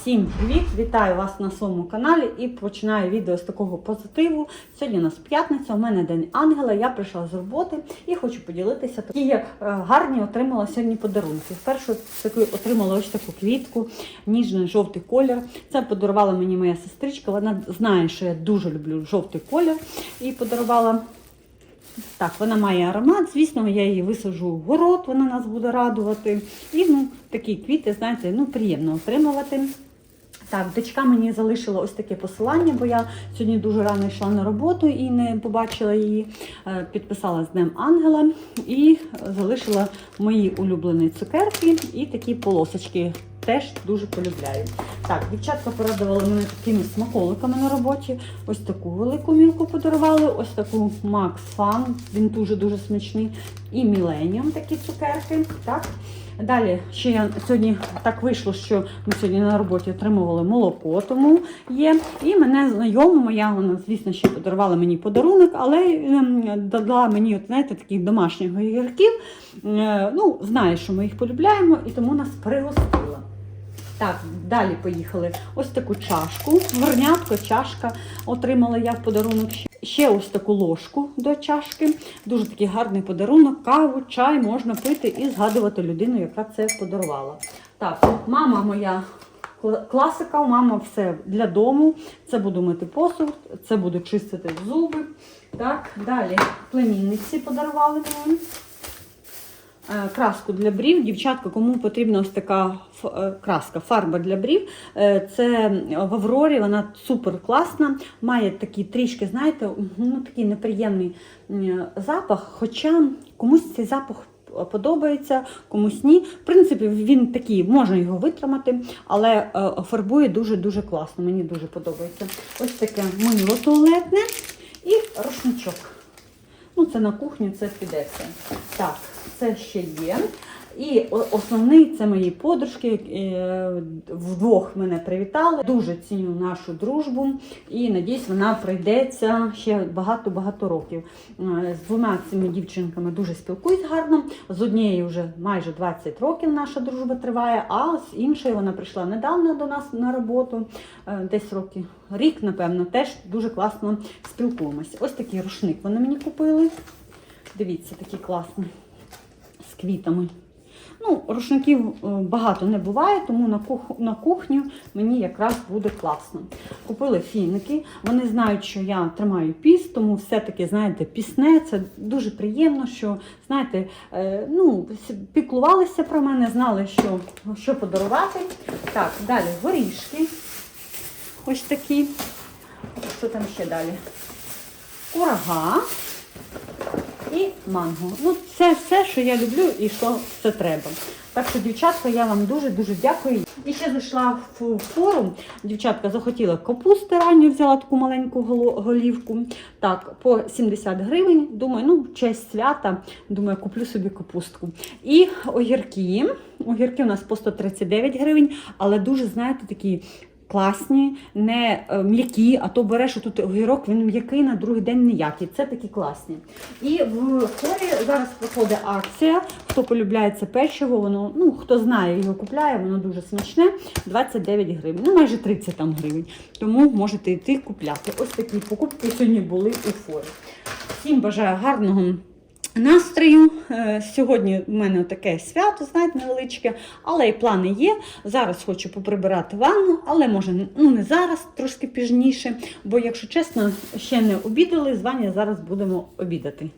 Всім привіт! Вітаю вас на своєму каналі і починаю відео з такого позитиву. Сьогодні у нас п'ятниця, у мене день ангела. Я прийшла з роботи і хочу поділитися. Такі е, гарні отримала сьогодні подарунки. Першу таку отримала ось таку квітку, ніжний жовтий колір. Це подарувала мені моя сестричка. Вона знає, що я дуже люблю жовтий колір і подарувала. Так, вона має аромат, звісно, я її висаджу в город, вона нас буде радувати. І ну, такі квіти, знаєте, ну, приємно отримувати. Так, дочка мені залишила ось таке посилання, бо я сьогодні дуже рано йшла на роботу і не побачила її. Е, Підписала з Днем Ангела і залишила мої улюблені цукерки і такі полосочки. Теж дуже полюбляю. Так, дівчатка порадували мене такими смаколиками на роботі. Ось таку велику мілку подарували, ось таку Max Fun, він дуже-дуже смачний. І Millennium такі цукерки. Так. Далі ще я сьогодні так вийшло, що ми сьогодні на роботі отримували молоко, тому є. І мене знайома моя, вона, звісно, ще подарувала мені подарунок, але ем, дала мені, от, знаєте, таких домашніх огірків. Е, Ну, знає, що ми їх полюбляємо, і тому нас пригостила. Так, далі поїхали. Ось таку чашку, горнятко, чашка отримала я в подарунок. Ще ось таку ложку до чашки. Дуже такий гарний подарунок. Каву, чай можна пити і згадувати людину, яка це подарувала. Так, мама моя класика, мама все для дому. Це буду мити посуд, це буду чистити зуби. Так, далі племінниці подарували мені. Е, краску для брів. Дівчатка, кому потрібна ось така е, краска, фарба для брів. Е, Це в Аврорі, вона супер класна. Має такий трішки, знаєте, ну, такий неприємний запах. Хоча комусь цей запах подобається, комусь ні. В принципі, він такий, можна його витримати, але фарбує дуже-дуже класно. Мені дуже подобається. Ось таке мило туалетне і рушничок. Ну, це на кухню, це піде все. Так, це ще є. І основний це мої подружки. е, Вдвох мене привітали. Дуже ціню нашу дружбу і надіюсь, вона пройдеться ще багато-багато років. Е, З двома цими дівчинками дуже спілкуюсь гарно. З однією вже майже 20 років наша дружба триває, а з іншою вона прийшла недавно до нас на роботу, е, десь роки рік, напевно, теж дуже класно спілкуємося. Ось такий рушник вони мені купили. Дивіться, такий класний квітами. Ну, рушників е, багато не буває, тому на, кух... на кухню мені якраз буде класно. Купили фіники. Вони знають, що я тримаю піст, тому все-таки, знаєте, пісне. Це дуже приємно, що, знаєте, е, ну, піклувалися про мене, знали, що, що подарувати. Так, далі горішки. Ось такі. Що там ще далі? Курага і манго. Ну, це все, що я люблю і що це треба. Так що, дівчатка, я вам дуже-дуже дякую. І ще зайшла в форум. Дівчатка захотіла капусти ранню, взяла таку маленьку голівку. Так, по 70 гривень. Думаю, ну, честь свята, думаю, куплю собі капустку. І огірки. Огірки у нас по 139 гривень, але дуже, знаєте, такі класні, не е, м'які, а то береш тут огірок, він м'який на другий день ніякий. Це такі класні. І в хорі зараз проходить акція. Хто полюбляє це печиво, воно, ну хто знає, його купляє, воно дуже смачне. 29 гривень, ну майже 30 там гривень. Тому можете йти купляти. Ось такі покупки сьогодні були у форі. Всім бажаю гарного. Настрою Е, сьогодні в мене таке свято, знаєте, невеличке, але і плани є. Зараз хочу поприбирати ванну, але може ну не зараз, трошки пізніше. Бо, якщо чесно, ще не обідали. З вами зараз будемо обідати.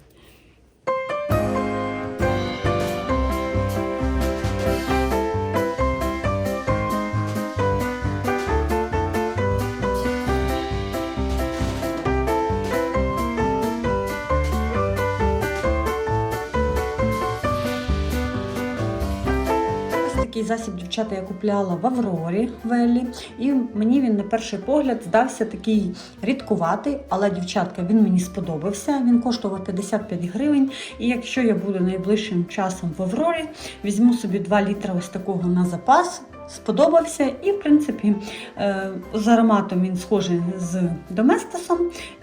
Такий засіб дівчата я купляла в Аврорі Веллі. І мені він на перший погляд здався такий рідкуватий, але дівчатка він мені сподобався. Він коштував 55 гривень. І якщо я буду найближчим часом в Аврорі, візьму собі 2 літра ось такого на запас. Сподобався, і в принципі е, з ароматом він схожий з доместосом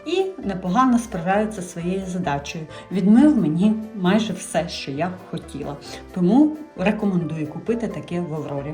і непогано справляється своєю задачею. Відмив мені майже все, що я хотіла. Тому рекомендую купити таке в Аврорі.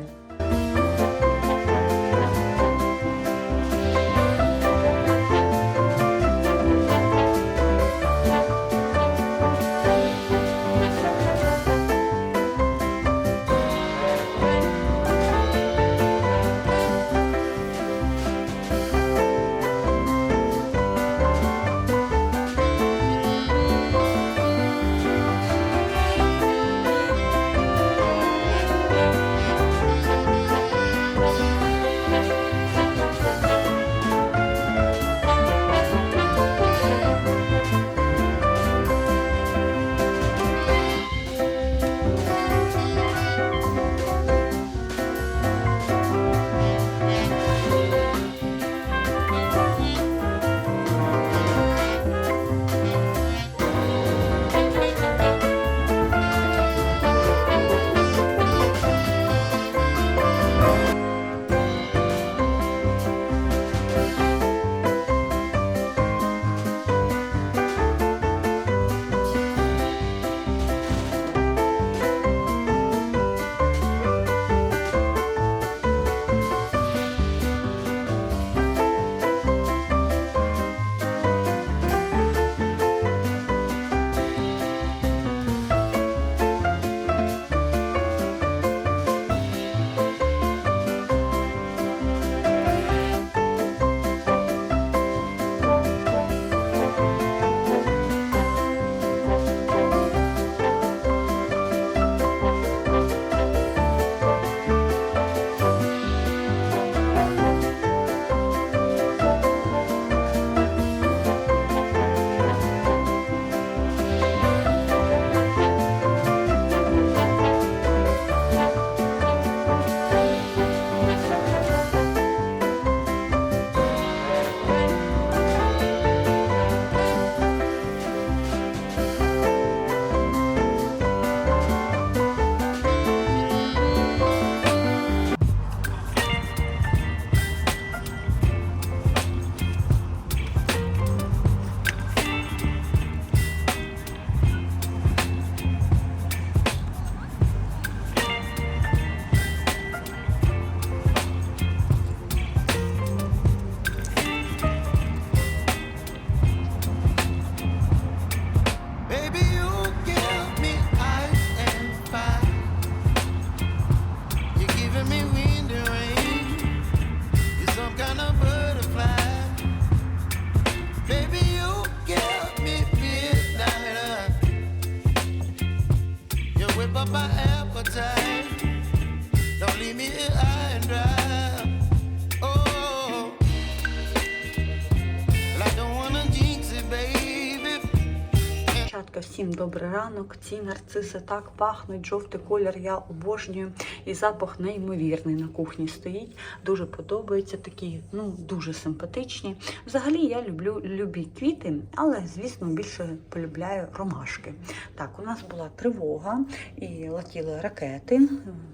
Добрий ранок. Ці нарциси так пахнуть, жовтий колір я обожнюю. І запах неймовірний на кухні стоїть. Дуже подобається, такі, ну, дуже симпатичні. Взагалі я люблю любі квіти, але, звісно, більше полюбляю ромашки. Так, у нас була тривога і летіли ракети.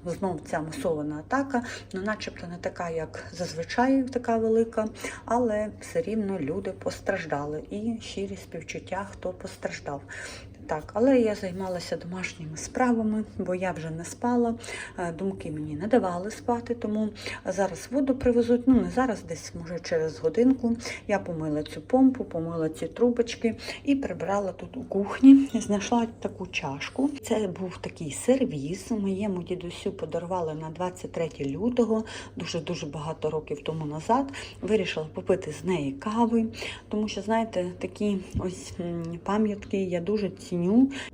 Знов ця масована атака, ну начебто не така, як зазвичай, така велика, але все рівно люди постраждали. І щирі співчуття, хто постраждав. Так, але я займалася домашніми справами, бо я вже не спала. Е, Думки мені не давали спати, тому зараз воду привезуть. Ну, не зараз, десь може через годинку. Я помила цю помпу, помила ці трубочки і прибрала тут у кухні. Знайшла таку чашку. Це був такий сервіз. Моєму дідусю подарували на 23 лютого, дуже-дуже багато років тому назад. Вирішила попити з неї кави, тому що, знаєте, такі ось пам'ятки я дуже ціню.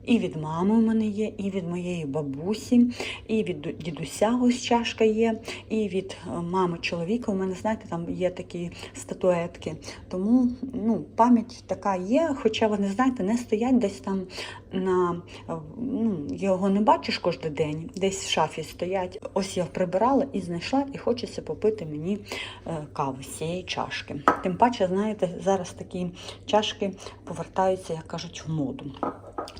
І від мами у мене є, і від моєї бабусі, і від дідуся ось чашка є, і від е, мами чоловіка. У мене, знаєте, там є такі статуетки. Тому ну, пам'ять така є, хоча вони, знаєте, не стоять десь там на е, ну, його не бачиш кожен день, десь в шафі стоять. Ось я прибирала і знайшла, і хочеться попити мені е, кави з цієї чашки. Тим паче, знаєте, зараз такі чашки повертаються, як кажуть, в моду.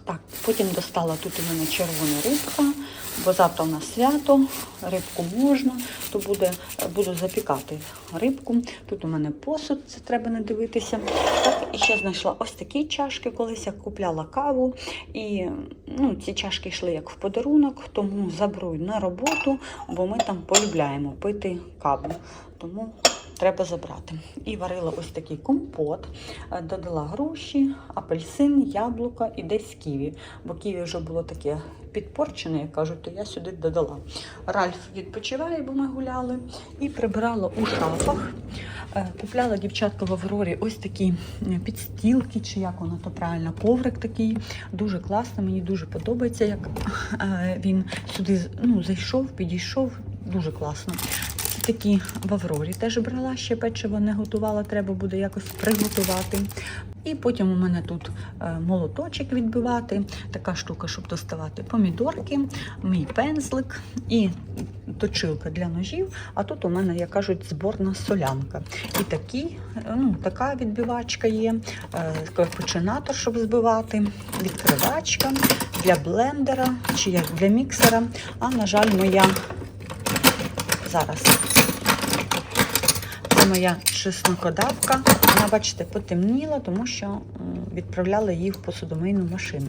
Так, потім достала тут у мене червона рибка, бо завтра у нас свято, рибку можна, то буде, буду запікати рибку. Тут у мене посуд, це треба не дивитися. Так, і ще знайшла ось такі чашки, колись я купляла каву. І ну, ці чашки йшли як в подарунок, тому заберу на роботу, бо ми там полюбляємо пити каву. Тому треба забрати. І варила ось такий компот, Е, додала груші, апельсин, яблука і десь ківі. Бо ківі вже було таке підпорчене, як кажуть, то я сюди додала. Ральф відпочиває, бо ми гуляли, і прибирала у шафах. Е, Купляла дівчатка в Аврорі ось такі підстілки, чи як воно то правильно, коврик такий. Дуже класно, мені дуже подобається, як е, він сюди ну, зайшов, підійшов. Дуже класно. Такі в Аврорі теж брала, ще печиво не готувала, треба буде якось приготувати. І потім у мене тут е, молоточок відбивати, така штука, щоб доставати помідорки, мій пензлик і точилка для ножів. А тут у мене, як кажуть, зборна солянка. І такі, е, ну, така відбивачка є, е, капучинатор, щоб збивати, відкривачка для блендера чи для міксера. А, на жаль, моя зараз. Це моя чеснокодавка. Вона, бачите, потемніла, тому що відправляли її в посудомийну машину.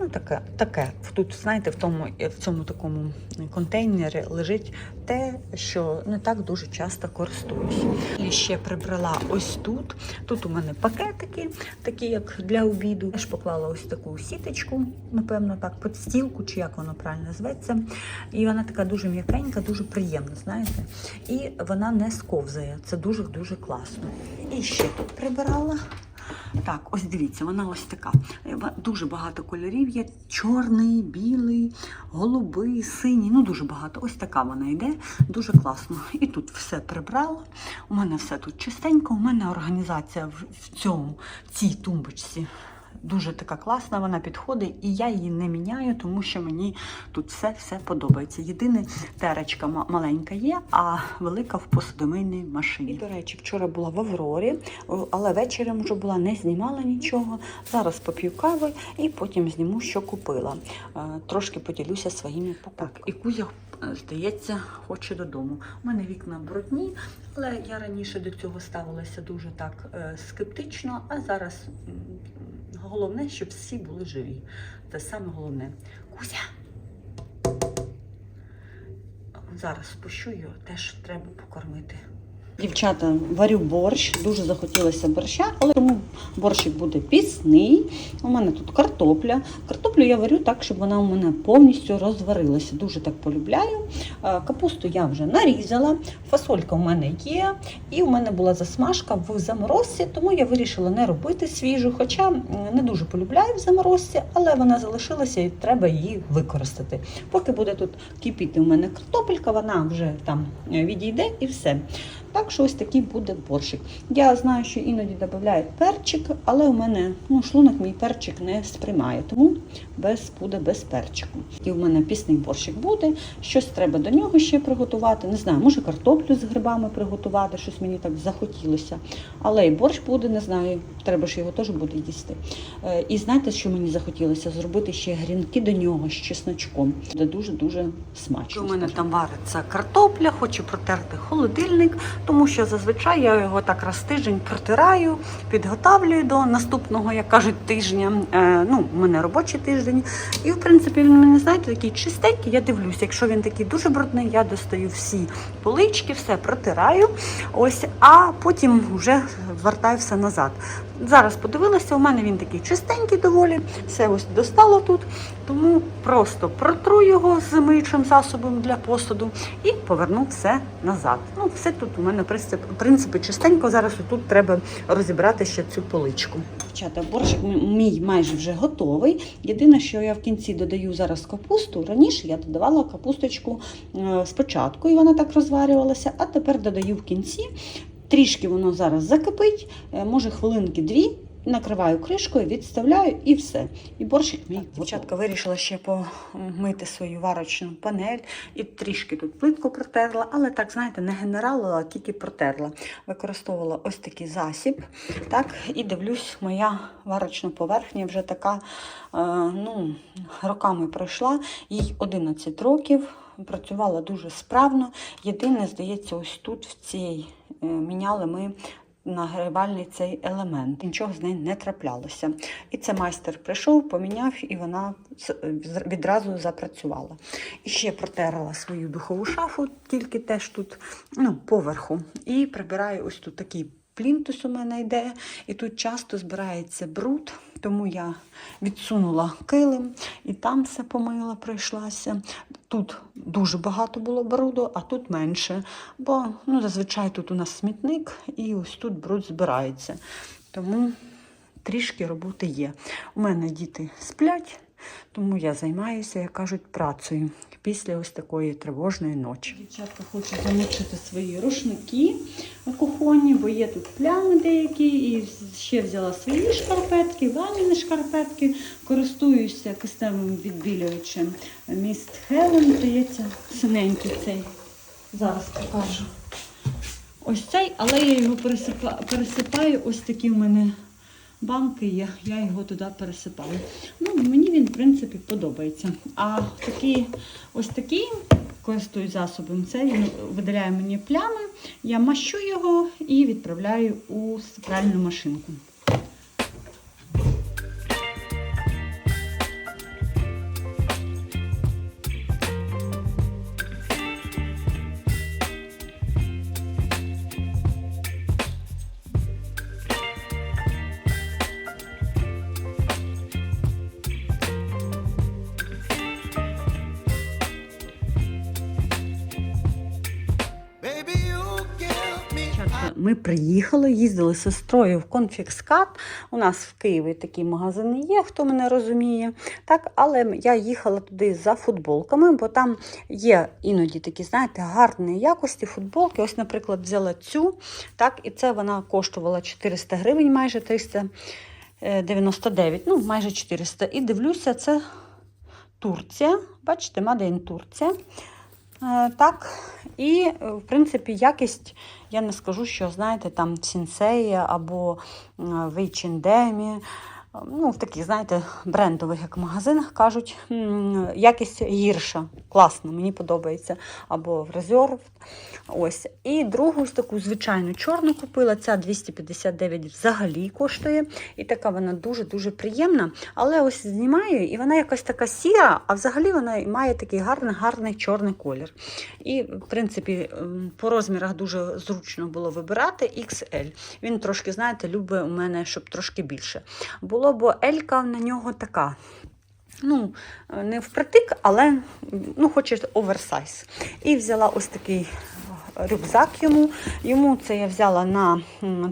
Ну, таке, таке. Тут, знаєте, в тому, в цьому такому контейнері лежить те, що не так дуже часто користуюся. І ще прибрала ось тут. Тут у мене пакетики, такі як для обіду. Я ж поклала ось таку сіточку, напевно, так, під стілку, чи як воно правильно зветься. І вона така дуже м'якенька, дуже приємна, знаєте. І вона не сковзає. Це дуже-дуже класно. І ще тут прибирала. Так, ось дивіться, вона ось така. Е, Дуже багато кольорів є: чорний, білий, голубий, синій. Ну дуже багато. Ось така вона йде. Дуже класно. І тут все прибрала. У мене все тут чистенько. У мене організація в, цьому, в цій тумбочці. Дуже така класна, вона підходить, і я її не міняю, тому що мені тут все все подобається. Єдине, теречка маленька є, а велика в посудомийній машині. І, до речі, вчора була в Аврорі, але вечором вже була, не знімала нічого. Зараз поп'ю кави і потім зніму, що купила. Е, Трошки поділюся своїми покупками. Так, і Кузя, е, здається, хоче додому. У мене вікна брудні, але я раніше до цього ставилася дуже так е, скептично, а зараз головне, щоб всі були живі. Це саме головне. Кузя! Зараз спущу його, теж треба покормити. Дівчата, варю борщ, дуже захотілося борща, але тому борщик буде пісний. У мене тут картопля. Картоплю я варю так, щоб вона у мене повністю розварилася. Дуже так полюбляю. Е, Капусту я вже нарізала, фасолька у мене є, і у мене була засмажка в заморозці, тому я вирішила не робити свіжу, хоча не дуже полюбляю в заморозці, але вона залишилася і треба її використати. Поки буде тут кипіти у мене картопелька, вона вже там е, відійде і все. Так що ось такий буде борщик. Я знаю, що іноді додають перчик, але у мене ну, шлунок мій перчик не сприймає, тому без буде без перчику. І в мене пісний борщик буде. Щось треба до нього ще приготувати. Не знаю, може картоплю з грибами приготувати, щось мені так захотілося. Але і борщ буде, не знаю, треба ж його теж буде їсти. Е, І знаєте, що мені захотілося? Зробити ще грінки до нього з чесночком. Буде дуже-дуже смачно. У мене там вариться картопля, хочу протерти холодильник, тому що зазвичай я його так раз тиждень протираю, підготавлюю до наступного, як кажуть, тижня. Е, ну, у мене робочий тиждень. І, в принципі, він мене, знаєте, такий чистенький, я дивлюся. Якщо він такий дуже брудний, я достаю всі полички, все протираю. Ось, а потім вже вертаю все назад. Зараз подивилася, у мене він такий чистенький доволі, все ось достало тут. Тому просто протру його з миючим засобом для посуду і поверну все назад. Ну, все тут у мене в принципі, чистенько. Зараз тут треба розібрати ще цю поличку. Дівчата, борщик мій майже вже готовий. Єдине, що я в кінці додаю зараз капусту. Раніше я додавала капусточку е, спочатку, і вона так розварювалася, а тепер додаю в кінці. Трішки воно зараз закипить, е, може хвилинки дві. Накриваю кришкою, відставляю і все. І борщик мій. Дівчатка вирішила ще помити свою варочну панель і трішки тут плитку протерла, але так, знаєте, не генералила, а тільки протерла. Використовувала ось такий засіб. Так, і дивлюсь, моя варочна поверхня вже така, е, ну, роками пройшла, їй 11 років. Працювала дуже справно. Єдине, здається, ось тут в цій е, міняли ми нагрівальний цей елемент. Нічого з нею не траплялося. І це майстер прийшов, поміняв, і вона відразу запрацювала. І ще протерла свою духову шафу, тільки теж тут ну, поверху. І прибираю ось тут такий плінтус у мене йде, і тут часто збирається бруд, тому я відсунула килим і там все помила, пройшлася. Тут дуже багато було бруду, а тут менше. Бо ну, зазвичай тут у нас смітник, і ось тут бруд збирається. Тому трішки роботи є. У мене діти сплять, тому я займаюся, як кажуть, працею після ось такої тривожної ночі. Дівчатка хочу замочити свої рушники кухонні, бо є тут плями деякі, і ще взяла свої шкарпетки, ванні шкарпетки. Користуюся кисневим відбілюючим міст Хелен, здається, синенький цей. Зараз покажу. Ось цей, але я його пересипа- пересипаю. Ось такі в мене банки є, я його туди пересипала. Ну, мені він, в принципі, подобається. А такий, ось такий користуюсь засобом, це він видаляє мені плями. Я мащу його і відправляю у стиральну машинку. Ми приїхали, їздили з сестрою в конфікскат. У нас в Києві такі магазини є, хто мене розуміє. Так, але я їхала туди за футболками, бо там є іноді такі, знаєте, гарні якості футболки. Ось, наприклад, взяла цю, так, і це вона коштувала 400 гривень, майже 399, ну, майже 400. І дивлюся, це Турція. Бачите, Мадейн Турція. Е, Так, і е, в принципі якість, я не скажу, що знаєте, там Сінсея або Вейчендемі. Ну, в таких, знаєте, брендових, як магазинах кажуть, якість гірша. Класно, мені подобається. Або в резерв. Ось. І другу ось таку звичайну чорну купила. Ця 259 взагалі коштує. І така вона дуже-дуже приємна. Але ось знімаю, і вона якась така сіра, а взагалі вона має такий гарний, гарний чорний колір. І, в принципі, по розмірах дуже зручно було вибирати XL. Він трошки, знаєте, любить у мене, щоб трошки більше. Було б Елька на нього така. Ну, не впритик, але ну, хоче оверсайз. І взяла ось такий рюкзак йому. Йому це я взяла на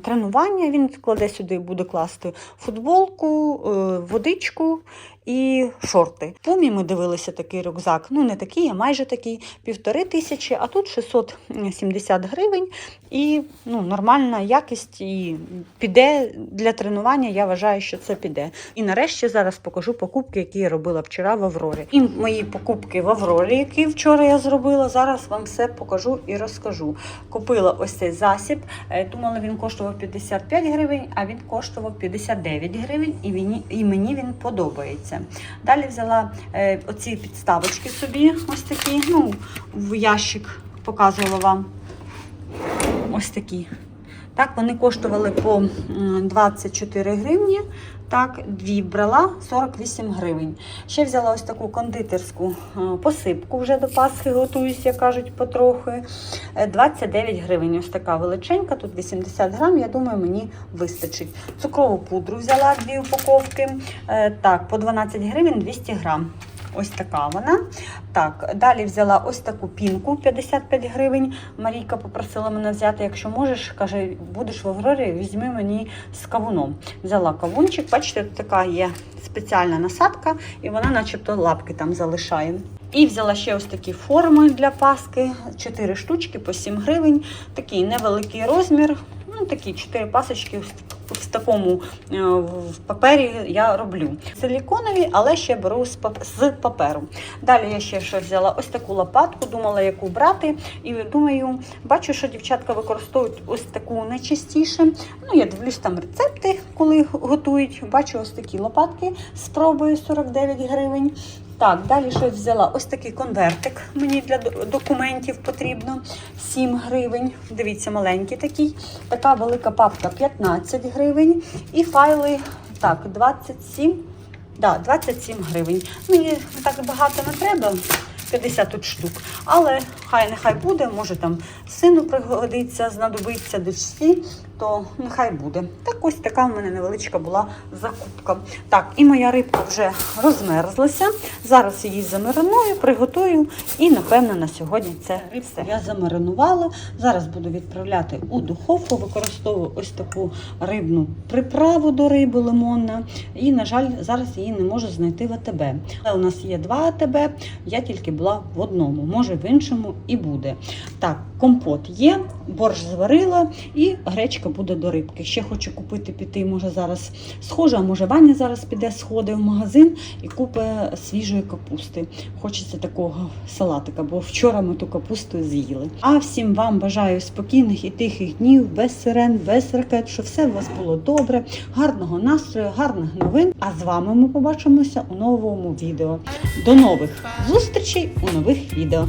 тренування. Він складе сюди буде класти футболку, е, водичку і шорти. В Пумі ми дивилися такий рюкзак. Ну, не такий, а майже такий, півтори тисячі, а тут 670 гривень. І ну, нормальна якість і піде для тренування. Я вважаю, що це піде. І нарешті зараз покажу покупки, які я робила вчора в Аврорі. І мої покупки в Аврорі, які вчора я зробила. Зараз вам все покажу і розкажу. Купила ось цей засіб. Е, Думала, він коштував 55 гривень, а він коштував 59 гривень, і, і мені він подобається. Далі взяла е, оці підставочки собі, ось такі, ну, в ящик показувала вам. Ось такі. Так, вони коштували по 24 гривні. Так, дві брала 48 гривень. Ще взяла ось таку кондитерську е, посипку вже до Пасхи готуюсь, як кажуть, потрохи. Е, 29 гривень. Ось така величенька, тут 80 грам, я думаю, мені вистачить. Цукрову пудру взяла дві упаковки. Е, Так, по 12 гривень 200 грам. Ось така вона. Так, далі взяла ось таку пінку 55 гривень. Марійка попросила мене взяти, якщо можеш, каже, будеш в Аврорі, візьми мені з кавуном. Взяла кавунчик, бачите, тут така є спеціальна насадка, і вона начебто лапки там залишає. І взяла ще ось такі форми для паски, 4 штучки по 7 гривень. Такий невеликий розмір. Ну, такі 4 пасочки в такому е, в папері я роблю. Силіконові, але ще беру з з паперу. Далі я ще взяла ось таку лопатку, думала, яку брати. І думаю, бачу, що дівчатка використовують ось таку найчастіше. Ну, я дивлюсь там рецепти, коли готують. Бачу ось такі лопатки з пробою 49 гривень. Так, далі щось взяла. Ось такий конвертик мені для документів потрібно. 7 гривень. Дивіться, маленький такий. Така велика папка 15 гривень. І файли так, 27. Да, 27 гривень. Мені так багато не треба. 50 тут штук. Але хай нехай буде, може там сину пригодиться, знадобиться дочці, то нехай буде. Так ось така в мене невеличка була закупка. Так, і моя рибка вже розмерзлася. Зараз її замариную, приготую і, напевно, на сьогодні це все. Я замаринувала. Зараз буду відправляти у духовку. Використовую ось таку рибну приправу до риби лимонна. І, на жаль, зараз її не можу знайти в АТБ. Але у нас є два АТБ, я тільки була в одному, може в іншому і буде. Так, компот є, борщ зварила і гречка буде до рибки. Ще хочу купити піти, може зараз схоже, а може Ваня зараз піде сходить в магазин і купить свіжої капусти. Хочеться такого салатика, бо вчора ми ту капусту з'їли. А всім вам бажаю спокійних і тихих днів, без сирен, без ракет, щоб все у вас було добре, гарного настрою, гарних новин. А з вами ми побачимося у новому відео. До нових зустрічей у нових відео.